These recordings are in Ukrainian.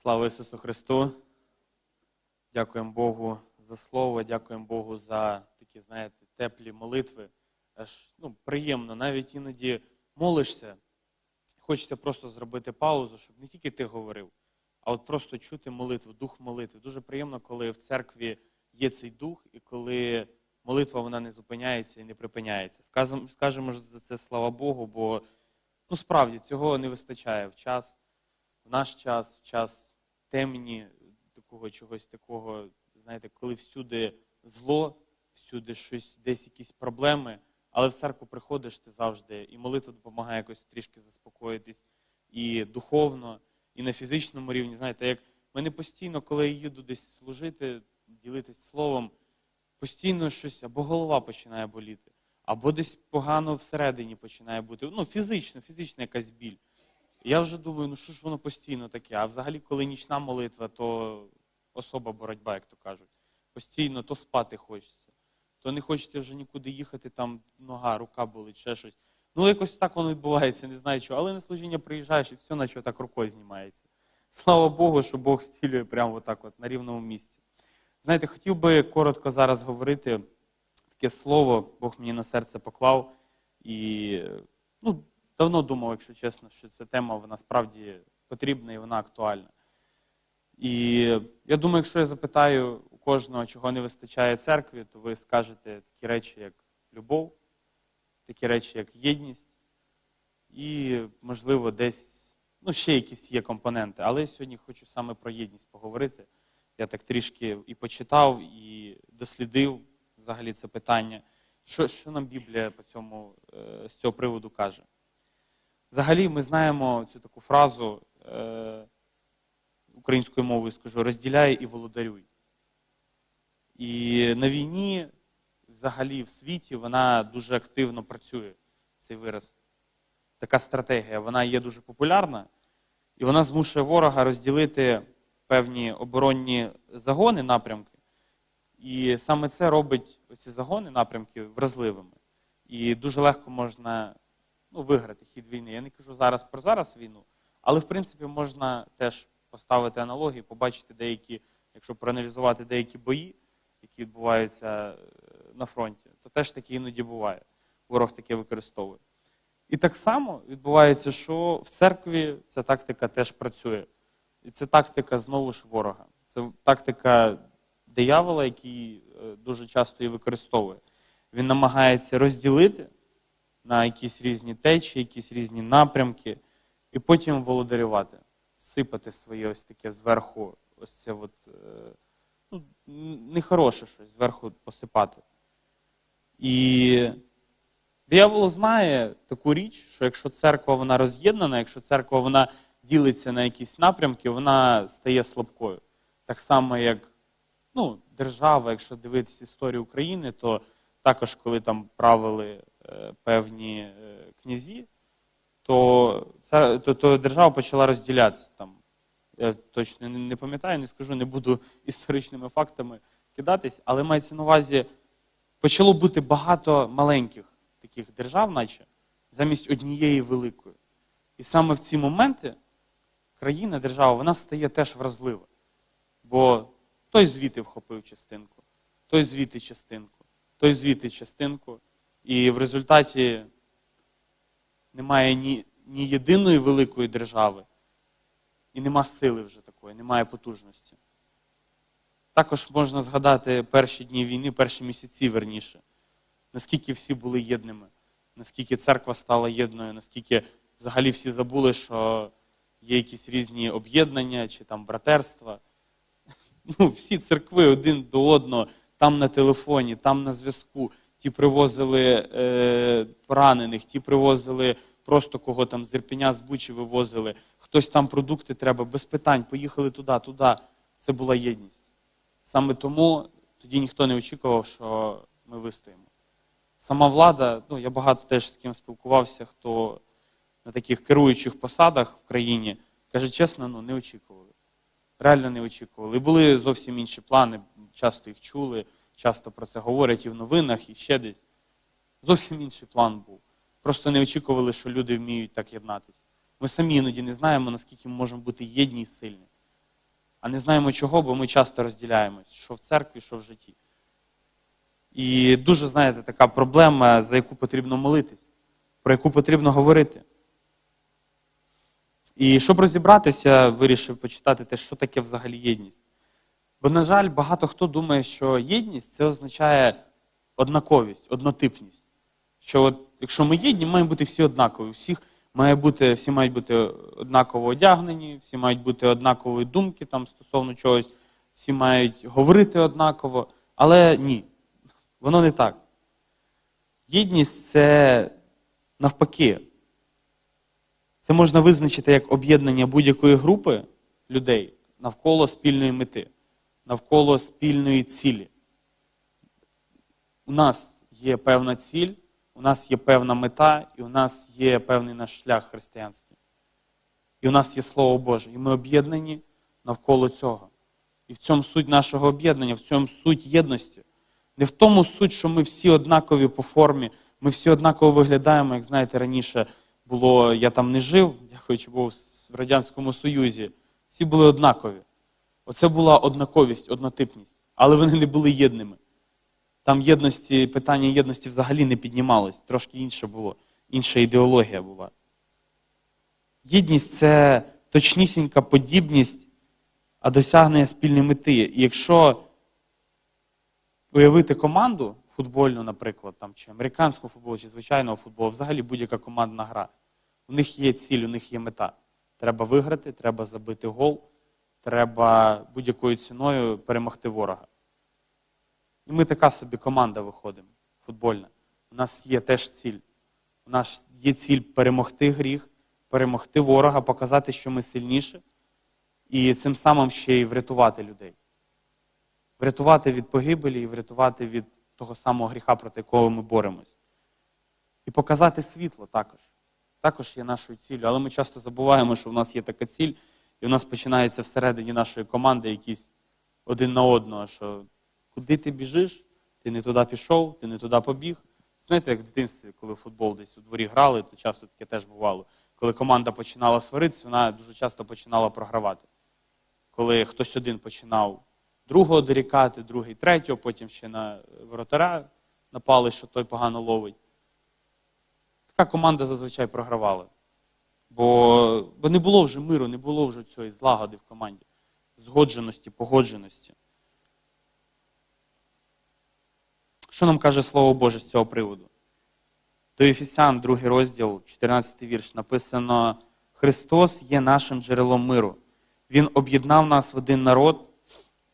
Слава Ісусу Христу! Дякуємо Богу за слово, дякуємо Богу за такі, знаєте, теплі молитви. Аж ну, приємно, навіть іноді молишся. Хочеться просто зробити паузу, щоб не тільки ти говорив, а от просто чути молитву, дух молитви. Дуже приємно, коли в церкві є цей дух, і коли молитва вона не зупиняється і не припиняється. Скажемо, ж за це слава Богу, бо ну, справді цього не вистачає в час, в наш час, в час темні, такого чогось такого, знаєте, коли всюди зло, всюди щось, десь якісь проблеми, але в церкву приходиш ти завжди, і молитва допомагає якось трішки заспокоїтись і духовно, і на фізичному рівні. Знаєте, як мене постійно, коли я їду десь служити, ділитись словом, постійно щось або голова починає боліти, або десь погано всередині починає бути. Ну, фізично, фізична якась біль. Я вже думаю, ну що ж воно постійно таке? А взагалі, коли нічна молитва, то особа боротьба, як то кажуть. Постійно то спати хочеться, то не хочеться вже нікуди їхати, там нога, рука болить, ще щось. Ну, якось так воно відбувається, не знаю чого. Але на служіння приїжджаєш і все, на що так рукою знімається. Слава Богу, що Бог зцілює прямо отак от на рівному місці. Знаєте, хотів би коротко зараз говорити таке слово, Бог мені на серце поклав. І ну, давно думав, якщо чесно, що ця тема вона справді потрібна і вона актуальна. І я думаю, якщо я запитаю у кожного, чого не вистачає церкві, то ви скажете такі речі, як любов, такі речі, як єдність, і, можливо, десь ну, ще якісь є компоненти. Але я сьогодні хочу саме про єдність поговорити. Я так трішки і почитав, і дослідив взагалі це питання. Що, що нам Біблія по цьому, е, з цього приводу каже? Взагалі, ми знаємо цю таку фразу е, українською мовою скажу розділяй і володарюй. І на війні, взагалі, в світі, вона дуже активно працює, цей вираз. Така стратегія, вона є дуже популярна, і вона змушує ворога розділити певні оборонні загони, напрямки. І саме це робить оці загони, напрямки вразливими. І дуже легко можна ну, виграти хід війни. Я не кажу зараз про зараз війну, але в принципі можна теж поставити аналогії, побачити деякі, якщо проаналізувати деякі бої, які відбуваються е, на фронті, то теж таке іноді буває. Ворог таке використовує. І так само відбувається, що в церкві ця тактика теж працює. І це тактика знову ж ворога. Це тактика диявола, який е, дуже часто її використовує. Він намагається розділити на якісь різні течії, якісь різні напрямки, і потім володарювати, сипати своє ось таке зверху, ось це от, е, ну, нехороше щось зверху посипати. І диявол знає таку річ, що якщо церква вона роз'єднана, якщо церква вона ділиться на якісь напрямки, вона стає слабкою. Так само, як ну, держава, якщо дивитися історію України, то також, коли там правили певні е, князі, то, то, то держава почала розділятися там. Я точно не пам'ятаю, не скажу, не буду історичними фактами кидатись, але мається на увазі, почало бути багато маленьких таких держав, наче замість однієї великої. І саме в ці моменти країна, держава, вона стає теж вразлива. Бо той звідти вхопив частинку, той звідти частинку, той звідти частинку. І в результаті немає ні, ні єдиної великої держави, і нема сили вже такої, немає потужності. Також можна згадати перші дні війни, перші місяці верніше, наскільки всі були єдними, наскільки церква стала єдною, наскільки взагалі всі забули, що є якісь різні об'єднання чи там братерства. Ну, всі церкви один до одного, там на телефоні, там на зв'язку. Ті привозили е, поранених, ті привозили просто кого там з Ірпеня, з Бучі вивозили. Хтось там продукти треба, без питань, поїхали туди, туди. Це була єдність. Саме тому тоді ніхто не очікував, що ми вистоїмо. Сама влада, ну я багато теж з ким спілкувався, хто на таких керуючих посадах в країні, каже чесно, ну не очікували. Реально не очікували. І були зовсім інші плани, часто їх чули, часто про це говорять і в новинах, і ще десь. Зовсім інший план був. Просто не очікували, що люди вміють так єднатися. Ми самі іноді не знаємо, наскільки ми можемо бути єдні і сильні. а не знаємо чого, бо ми часто розділяємось, що в церкві, що в житті. І дуже, знаєте, така проблема, за яку потрібно молитись, про яку потрібно говорити. І щоб розібратися, вирішив почитати те, що таке взагалі єдність. Бо, на жаль, багато хто думає, що єдність це означає однаковість, однотипність. Що от, якщо ми єдні, маємо бути всі однакові. Всіх має бути, всі мають бути однаково одягнені, всі мають бути однакової думки там, стосовно чогось, всі мають говорити однаково. Але ні, воно не так. Єдність це навпаки. Це можна визначити як об'єднання будь-якої групи людей навколо спільної мети, навколо спільної цілі. У нас є певна ціль, у нас є певна мета, і у нас є певний наш шлях християнський. І у нас є Слово Боже. І ми об'єднані навколо цього. І в цьому суть нашого об'єднання, в цьому суть єдності. Не в тому суть, що ми всі однакові по формі, ми всі однаково виглядаємо, як знаєте, раніше було, я там не жив, дякуючи був в Радянському Союзі. Всі були однакові. Оце була однаковість, однотипність. Але вони не були єдними. Там єдності, питання єдності взагалі не піднімалось, трошки інше було, інша ідеологія була. Єдність це точнісінька подібність, а досягнення спільної мети. І якщо уявити команду футбольну, наприклад, там, чи американського футболу, чи звичайного футболу, взагалі будь-яка командна гра, у них є ціль, у них є мета. Треба виграти, треба забити гол, треба будь-якою ціною перемогти ворога. І ми така собі команда виходимо, футбольна. У нас є теж ціль. У нас є ціль перемогти гріх, перемогти ворога, показати, що ми сильніші, і цим самим ще й врятувати людей. Врятувати від погибелі і врятувати від того самого гріха, проти якого ми боремось. І показати світло також. Також є нашою ціллю. Але ми часто забуваємо, що в нас є така ціль, і у нас починається всередині нашої команди якісь один на одного, що куди ти біжиш, ти не туди пішов, ти не туди побіг. Знаєте, як в дитинстві, коли футбол десь у дворі грали, то часто таке теж бувало. Коли команда починала сваритися, вона дуже часто починала програвати. Коли хтось один починав другого дорікати, другий третього, потім ще на воротаря напали, що той погано ловить. Така команда зазвичай програвала. Бо, бо не було вже миру, не було вже цієї злагоди в команді, згодженості, погодженості. Що нам каже Слово Боже з цього приводу? До Ефесян, другий розділ, 14 вірш, написано: Христос є нашим джерелом миру. Він об'єднав нас в один народ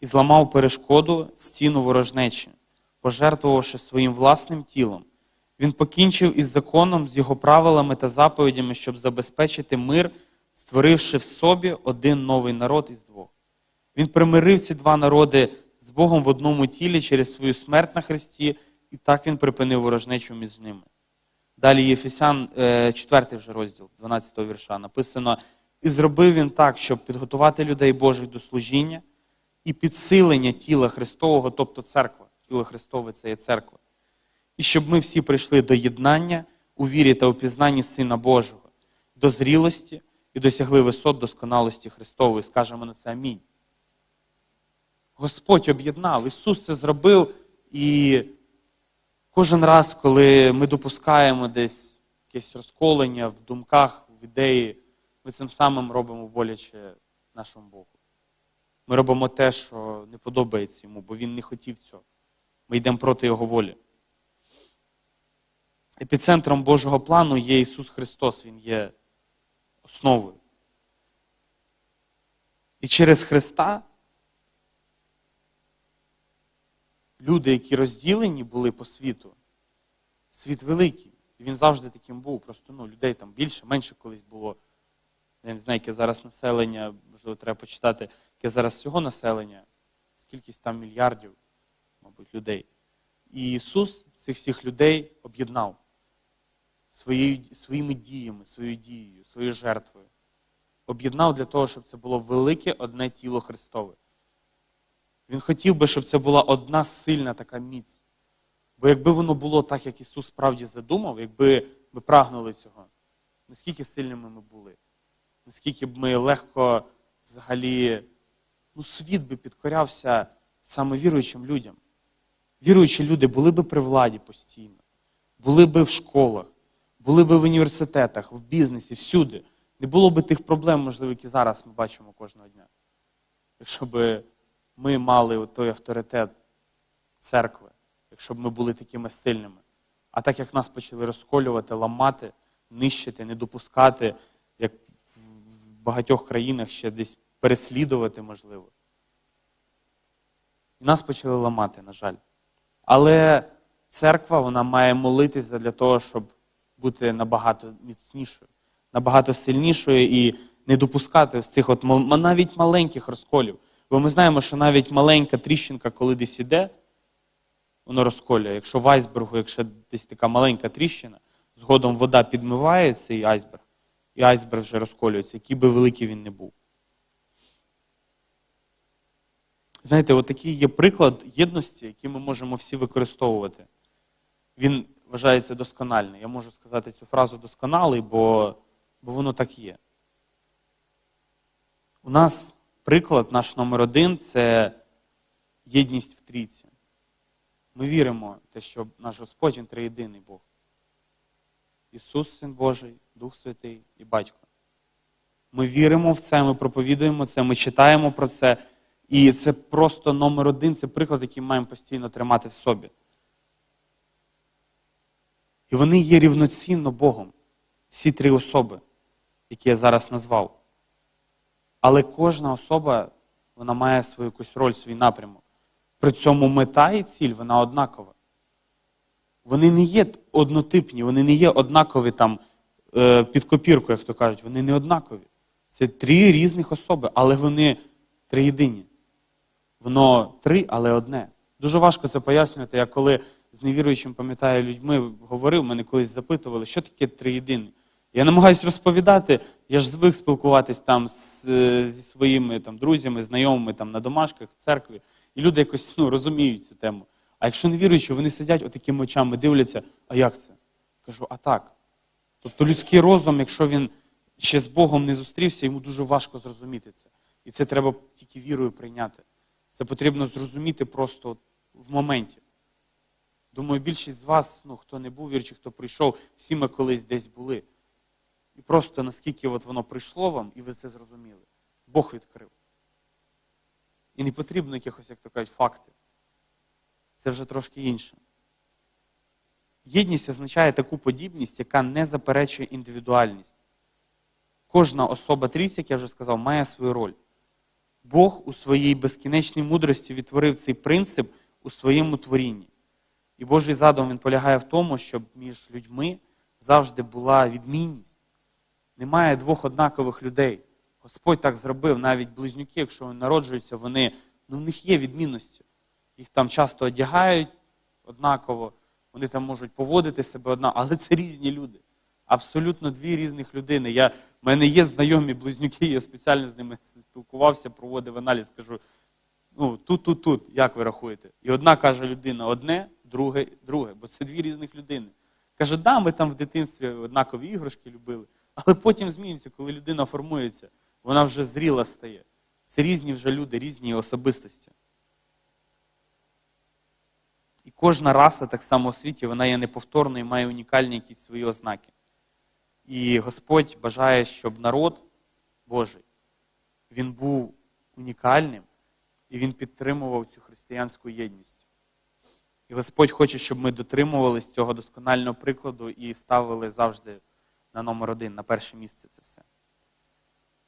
і зламав перешкоду стіну ворожнечі, пожертвувавши своїм власним тілом. Він покінчив із законом, з його правилами та заповідями, щоб забезпечити мир, створивши в собі один новий народ із двох. Він примирив ці два народи з Богом в одному тілі через свою смерть на Христі, і так він припинив ворожнечу між ними. Далі Єфесян, 4 вже розділ, 12 вірша, написано: І зробив він так, щоб підготувати людей Божих до служіння і підсилення тіла Христового, тобто церква. Тіло Христове це є церква. І щоб ми всі прийшли до єднання у вірі та у пізнанні Сина Божого, до зрілості і досягли висот досконалості Христової. Скажемо на це амінь. Господь об'єднав, Ісус це зробив, і кожен раз, коли ми допускаємо десь якесь розколення в думках, в ідеї, ми цим самим робимо боляче нашому Богу. Ми робимо те, що не подобається йому, бо Він не хотів цього. Ми йдемо проти Його волі. Епіцентром Божого плану є Ісус Христос, Він є основою. І через Христа люди, які розділені були по світу, світ великий. Він завжди таким був. Просто ну, людей там більше, менше колись було. Я не знаю, яке зараз населення, можливо, треба почитати, яке зараз всього населення, скількись там мільярдів, мабуть, людей. І Ісус цих всіх людей об'єднав своєю, своїми діями, своєю дією, своєю жертвою. Об'єднав для того, щоб це було велике одне тіло Христове. Він хотів би, щоб це була одна сильна така міць. Бо якби воно було так, як Ісус справді задумав, якби ми прагнули цього, наскільки сильними ми були, наскільки б ми легко взагалі ну, світ би підкорявся саме віруючим людям. Віруючі люди були би при владі постійно, були би в школах, були би в університетах, в бізнесі, всюди. Не було би тих проблем, можливо, які зараз ми бачимо кожного дня. Якщо б ми мали той авторитет церкви, якщо б ми були такими сильними. А так як нас почали розколювати, ламати, нищити, не допускати, як в багатьох країнах ще десь переслідувати, можливо. І нас почали ламати, на жаль. Але церква вона має молитися для того, щоб бути набагато міцнішою, набагато сильнішою і не допускати з цих от навіть маленьких розколів. Бо ми знаємо, що навіть маленька тріщинка, коли десь іде, воно розколює. Якщо в айсбергу, якщо десь така маленька тріщина, згодом вода підмиває цей айсберг, і айсберг вже розколюється, який би великий він не був. Знаєте, от такий є приклад єдності, який ми можемо всі використовувати. Він вважається доскональний. Я можу сказати цю фразу досконалий, бо, бо воно так є. У нас приклад, наш номер один це єдність в трійці. Ми віримо те, що наш Господь Він триєдиний Бог. Ісус, Син Божий, Дух Святий і Батько. Ми віримо в це, ми проповідуємо це, ми читаємо про це. І це просто номер один, це приклад, який маємо постійно тримати в собі. І вони є рівноцінно Богом, всі три особи, які я зараз назвав. Але кожна особа вона має свою якусь роль, свій напрямок. При цьому мета і ціль вона однакова. Вони не є однотипні, вони не є однакові там е, під копірку, як то кажуть, вони не однакові. Це три різних особи, але вони триєдині. Воно три, але одне. Дуже важко це пояснювати. Я коли з невіруючим, пам'ятаю, людьми говорив, мене колись запитували, що таке триєдине. Я намагаюся розповідати, я ж звик спілкуватись там з, е, зі своїми там, друзями, знайомими там, на домашках, в церкві. І люди якось ну, розуміють цю тему. А якщо не віруючі, вони сидять отакими очами, дивляться, а як це? Кажу, а так. Тобто людський розум, якщо він ще з Богом не зустрівся, йому дуже важко зрозуміти це. І це треба тільки вірою прийняти. Це потрібно зрозуміти просто в моменті. Думаю, більшість з вас, ну, хто не був віруючий, хто прийшов, всі ми колись десь були. І просто наскільки от воно прийшло вам, і ви це зрозуміли. Бог відкрив. І не потрібно якихось, як то кажуть, факти. Це вже трошки інше. Єдність означає таку подібність, яка не заперечує індивідуальність. Кожна особа трійці, як я вже сказав, має свою роль. Бог у своїй безкінечній мудрості відтворив цей принцип у своєму творінні. І Божий задум він полягає в тому, щоб між людьми завжди була відмінність. Немає двох однакових людей. Господь так зробив, навіть близнюки, якщо вони народжуються, вони, ну, в них є відмінності. Їх там часто одягають однаково, вони там можуть поводити себе однаково, але це різні люди. Абсолютно дві різних людини. Я, в мене є знайомі близнюки, я спеціально з ними спілкувався, проводив аналіз, кажу, ну, тут, тут, тут, як ви рахуєте? І одна каже людина одне, друге, друге, бо це дві різних людини. Каже, да, ми там в дитинстві однакові іграшки любили, але потім змінюється, коли людина формується, вона вже зріла стає. Це різні вже люди, різні особистості. І кожна раса, так само у світі, вона є неповторною і має унікальні якісь свої ознаки. І Господь бажає, щоб народ Божий, він був унікальним і він підтримував цю християнську єдність. І Господь хоче, щоб ми дотримувалися цього досконального прикладу і ставили завжди на номер один, на перше місце це все.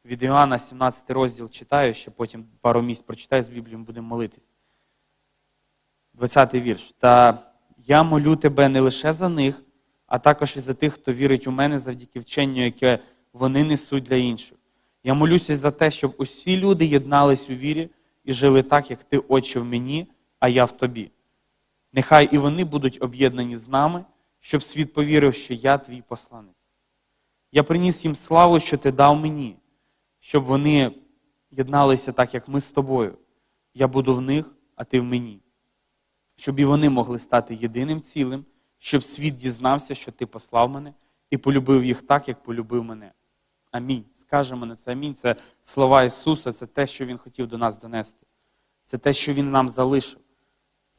Від Іоанна 17 розділ читаю, ще потім пару місць прочитаю з Біблії, будемо молитись. 20 вірш. Та я молю тебе не лише за них, а також і за тих, хто вірить у мене завдяки вченню, яке вони несуть для інших. Я молюся за те, щоб усі люди єднались у вірі і жили так, як ти, Отче, в мені, а я в тобі. Нехай і вони будуть об'єднані з нами, щоб світ повірив, що я твій посланець. Я приніс їм славу, що ти дав мені, щоб вони єдналися так, як ми з тобою. Я буду в них, а ти в мені. Щоб і вони могли стати єдиним цілим, щоб світ дізнався, що ти послав мене, і полюбив їх так, як полюбив мене. амінь. Скажемо на це амінь. Це слова Ісуса, це те, що Він хотів до нас донести. Це те, що Він нам залишив.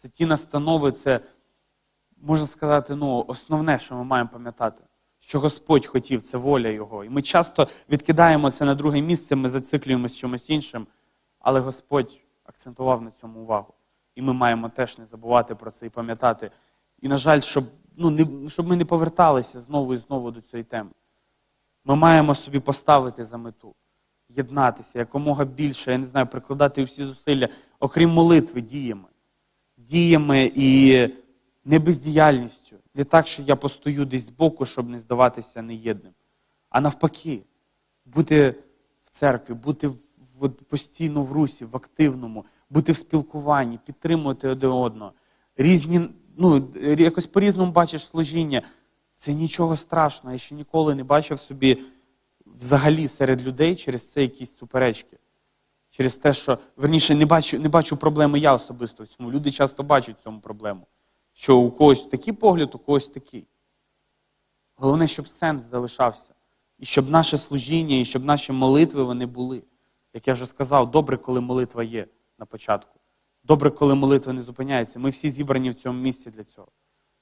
Це ті настанови, це, можна сказати, ну, основне, що ми маємо пам'ятати. Що Господь хотів, це воля Його. І ми часто відкидаємо це на друге місце, ми зациклюємося чимось іншим, але Господь акцентував на цьому увагу. І ми маємо теж не забувати про це і пам'ятати. І, на жаль, щоб, ну, не, щоб ми не поверталися знову і знову до цієї теми. Ми маємо собі поставити за мету, єднатися якомога більше, я не знаю, прикладати всі зусилля, окрім молитви, діями. Діями і не бездіяльністю. Не так, що я постою десь збоку, щоб не здаватися неєдним. А навпаки, бути в церкві, бути постійно в русі, в активному, бути в спілкуванні, підтримувати один одного. Різні, ну, якось по-різному бачиш служіння. Це нічого страшного. Я ще ніколи не бачив собі взагалі серед людей через це якісь суперечки. Через те, що верніше не бачу, не бачу проблеми я особисто в цьому. Люди часто бачать цьому проблему. Що у когось такий погляд, у когось такий. Головне, щоб сенс залишався. І щоб наше служіння, і щоб наші молитви вони були. Як я вже сказав, добре, коли молитва є на початку. Добре, коли молитва не зупиняється. Ми всі зібрані в цьому місці для цього.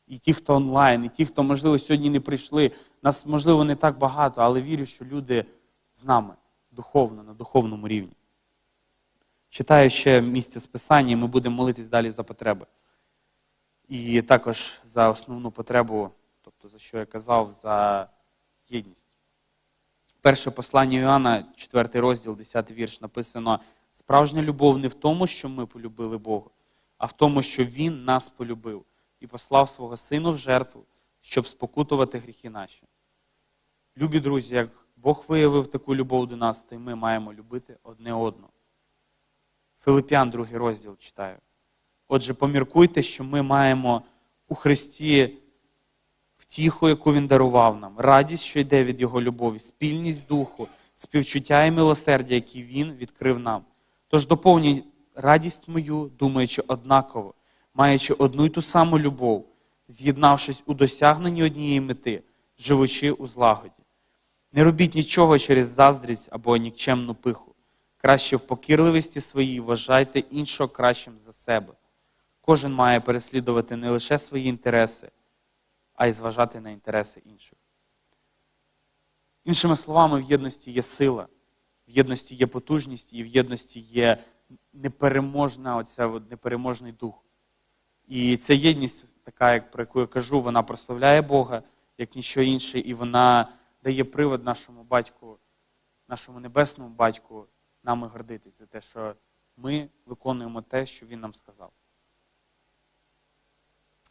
І ті, хто онлайн, і ті, хто, можливо, сьогодні не прийшли. Нас, можливо, не так багато, але вірю, що люди з нами духовно, на духовному рівні. Читаю ще місце з Писання, ми будемо молитись далі за потреби. І також за основну потребу, тобто за що я казав, за єдність. Перше послання Іоанна, 4 розділ, 10 вірш, написано: справжня любов не в тому, що ми полюбили Бога, а в тому, що Він нас полюбив і послав свого Сину в жертву, щоб спокутувати гріхи наші. Любі друзі, як Бог виявив таку любов до нас, то й ми маємо любити одне одного. Филип'ян, другий розділ читаю. Отже, поміркуйте, що ми маємо у Христі втіху, яку Він дарував нам, радість, що йде від Його любові, спільність духу, співчуття і милосердя, які Він відкрив нам. Тож доповніть радість мою, думаючи однаково, маючи одну й ту саму любов, з'єднавшись у досягненні однієї мети, живучи у злагоді. Не робіть нічого через заздрість або нікчемну пиху. Краще в покірливості своїй вважайте іншого кращим за себе. Кожен має переслідувати не лише свої інтереси, а й зважати на інтереси інших. Іншими словами, в єдності є сила, в єдності є потужність і в єдності є непереможна оця, непереможний дух. І ця єдність, така, як про яку я кажу, вона прославляє Бога, як ніщо інше, і вона дає привод нашому батьку, нашому небесному батьку, нами гордитись за те, що ми виконуємо те, що він нам сказав.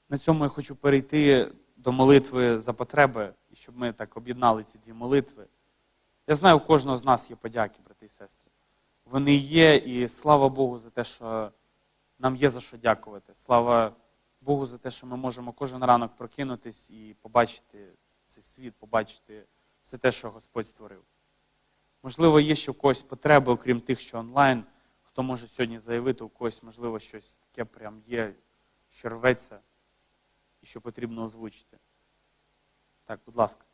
На цьому я хочу перейти до молитви за потреби, і щоб ми так об'єднали ці дві молитви. Я знаю, у кожного з нас є подяки, брати і сестри. Вони є, і слава Богу за те, що нам є за що дякувати. Слава Богу за те, що ми можемо кожен ранок прокинутись і побачити цей світ, побачити все те, що Господь створив. Можливо, є ще у когось потреби, окрім тих, що онлайн, хто може сьогодні заявити, у когось, можливо, щось таке прям є, що рветься і що потрібно озвучити. Так, будь ласка.